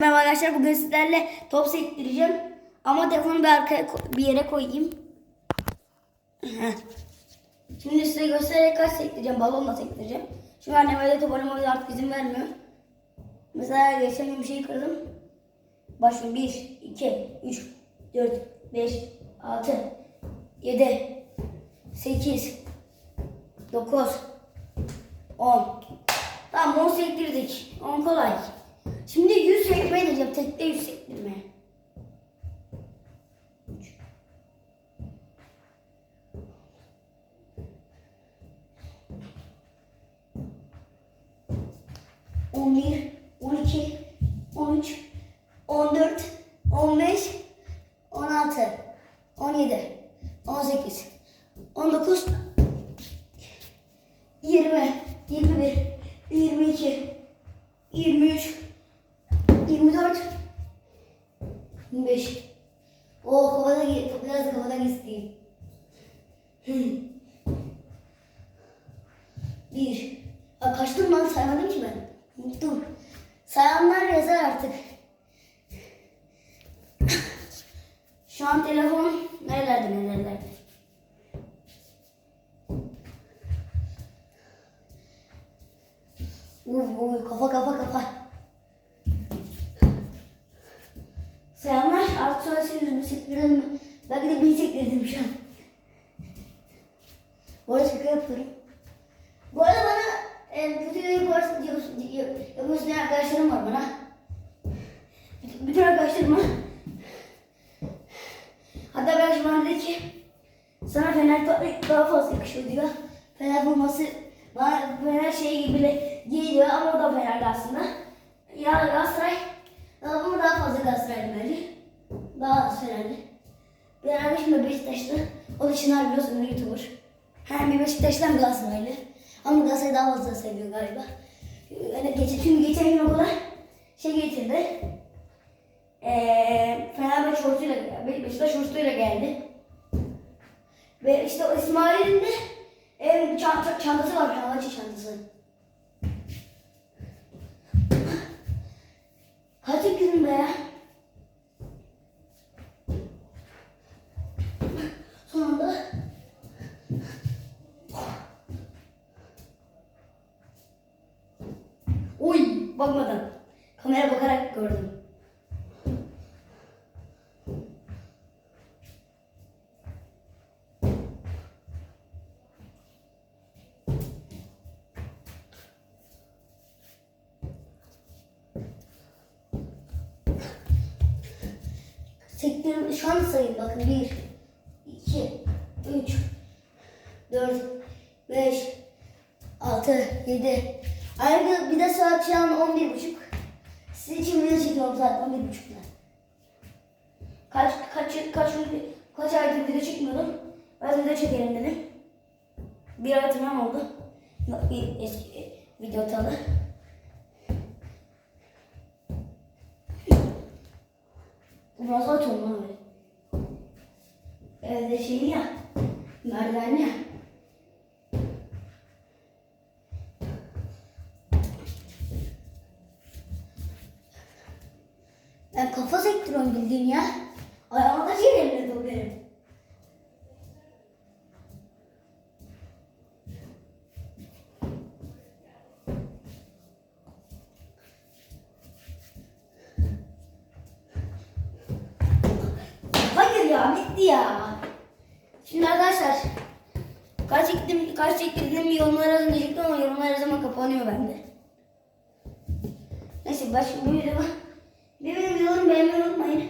Merhaba arkadaşlar bugün sizlerle top sektireceğim. Ama telefonu bir arkaya bir yere koyayım. Şimdi size göstererek kaç sektireceğim. Balonla sektireceğim. Çünkü annem öyle top oynamaya artık izin vermiyor. Mesela geçen gün bir şey kırdım. Başlıyorum 1, 2, 3, 4, 5, 6, 7, 8, 9, 10. Tamam 10 sektirdik. 10 kolay. Şimdi 100 sektirme edeceğim. Tekte 100 sektirme. On bir, on iki, on üç, on dört, on beş, on altı, on yedi, on sekiz, on dokuz, 20, 21, 22, 23, 24, 25. O kafada gi- biraz da kafada gitsin. Bir. Aa, kaçtım lan saymadım ki ben. Unuttum. Sayanlar yazar artık. Şu an telefon nerelerde nerelerde. Uy uy kafa kafa kafa. Mi? Belki de beni sektirdim şu an. Bu arada şaka yapıyorum. Bu arada bana e, kötü yaparsın diyorsun, diyor, yapıyorsun diyen arkadaşlarım var bana. Bütün, bütün arkadaşlarıma. Hatta ben an dedi ki sana Fener daha fazla yakışıyor diyor. Fener forması bana Fener şey gibi bile giyiliyor ama o da Fenerli aslında. Ya Galatasaray ama daha fazla Galatasaraylı bence. Daha Fenerli. Bir arkadaşım da Beşiktaşlı. O da Çınar biliyorsun YouTuber. Hem bir Beşiktaş'tan Galatasaraylı. Ama Galatasaray daha fazla seviyor galiba. Yani geçen, çünkü geçen gün okula şey getirdi. Eee Fenerbahçe şortuyla, Be- Beşiktaş şortuyla geldi. Ve işte o İsmail'in de e, çanta, çantası var, Fenerbahçe çantası. Bakmadan. Kamera bakarak gördüm. Sektirim şu an sayın bakın 1 2 3 4 5 6 7 Ayrıca bir de saat şu an 11 buçuk. Sizin için video çekiyorum saat 11 buçukta. Kaç kaç kaç kaç aydır video çekmiyordum. Ben video çekelim dedim. Bir ay tamam oldu. Bir eski video atalı. Biraz olmalı böyle. Evde şey ya. Merdiven ya. Ben kafa sektiriyorum bildiğin ya. Ayağıma da elimde o benim. Hayır ya bitti ya. Şimdi arkadaşlar kaç çektim kaç çektirdiğimi yorumlara yazın diyecektim ama yorumlar her zaman kapanıyor bende. Neyse başka bir video bir benim videolarımı beğenmeyi unutmayın.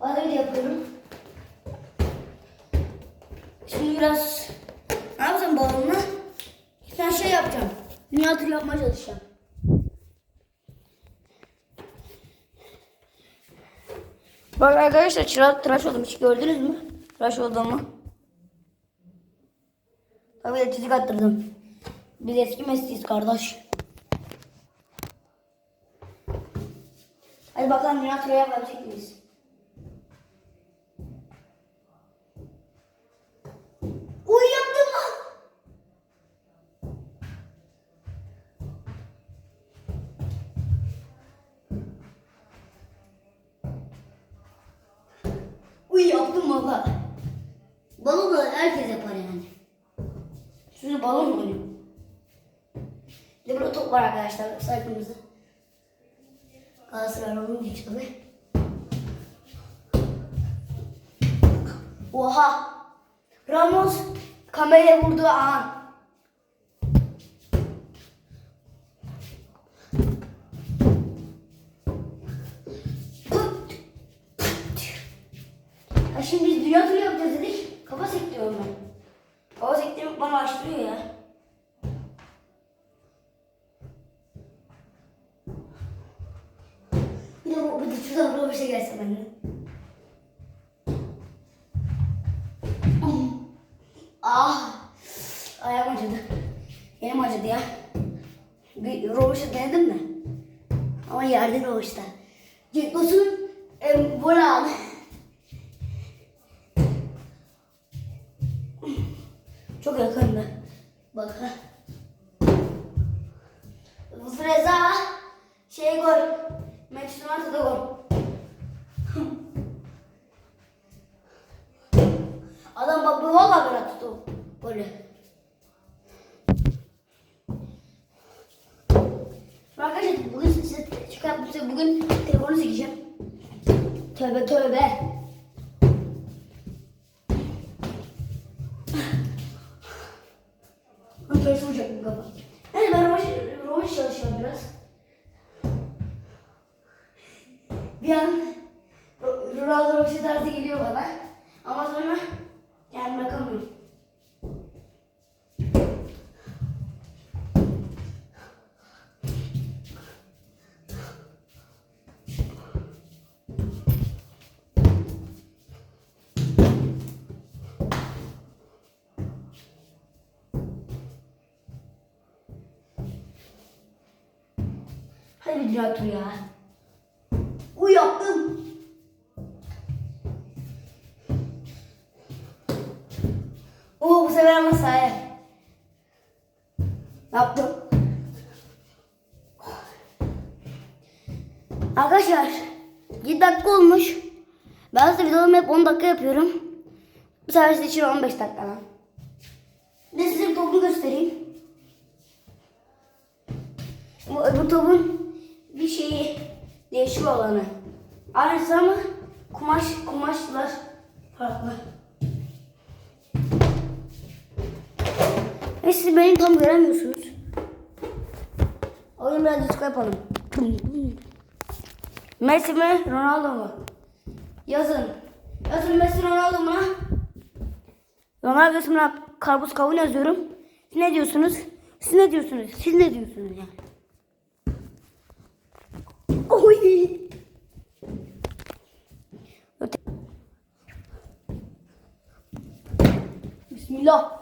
Arada video yapıyorum. Şimdi biraz ne yapacağım balonla? Ben şey yapacağım. Dünya turu yapmaya çalışacağım. Bak arkadaşlar çıra, tıraş oldum. Hiç gördünüz mü? Tıraş olduğumu. Tabii de çizik attırdım. Biz eski mesleğiz kardeş. Hadi bakalım Yunatro'ya yapabilecek miyiz? Uy yaptım lan! Valla. Balon da herkes yapar yani. Sizi balon mu oynuyor? Bir de burada top var arkadaşlar sayfamızda. Galatasaray onun hiç tabi. Oha! Ramos kameraya vurduğu an. Ya şimdi biz dünya turu yapacağız dedik. Kafa sektiriyorum ben. Kafa sektirmek bana açtırıyor ya. Bir de bu bir şey gelse bende. Ah! Ayağım acıdı. Elim acıdı ya. Bir roboşu denedim mi? Ama yerde roboşta. Em, gol aldı. Çok yakındı. Bak ha. Freza şey gol. United'da gol. Adam bak bu valla böyle golü. Şimdi Arkadaşlar bugün size çıkarttım size bugün telefonu çekeceğim. Tövbe tövbe. Bir an Ro- Ronaldo roşu tarzı geliyor bana. Ama sonra yani bırakamıyorum. Hadi bir dünya turu ya. Uy yaptım. Oo bu sefer ama sahaya. Yaptım. Arkadaşlar 7 dakika olmuş. Ben aslında videolarımı hep 10 dakika yapıyorum. Bu sefer size için 15 dakika lan. Bir size bir topunu göstereyim. Bu öbür topun değişik olanı. Aynısı ama kumaş kumaşlar farklı. Ve siz beni tam göremiyorsunuz. O yüzden biraz disco yapalım. Messi mi Ronaldo mu? Yazın. Yazın Messi Ronaldo mu? Ronaldo ismine karpuz kavun yazıyorum. Siz ne diyorsunuz? Siz ne diyorsunuz? Siz ne diyorsunuz yani? los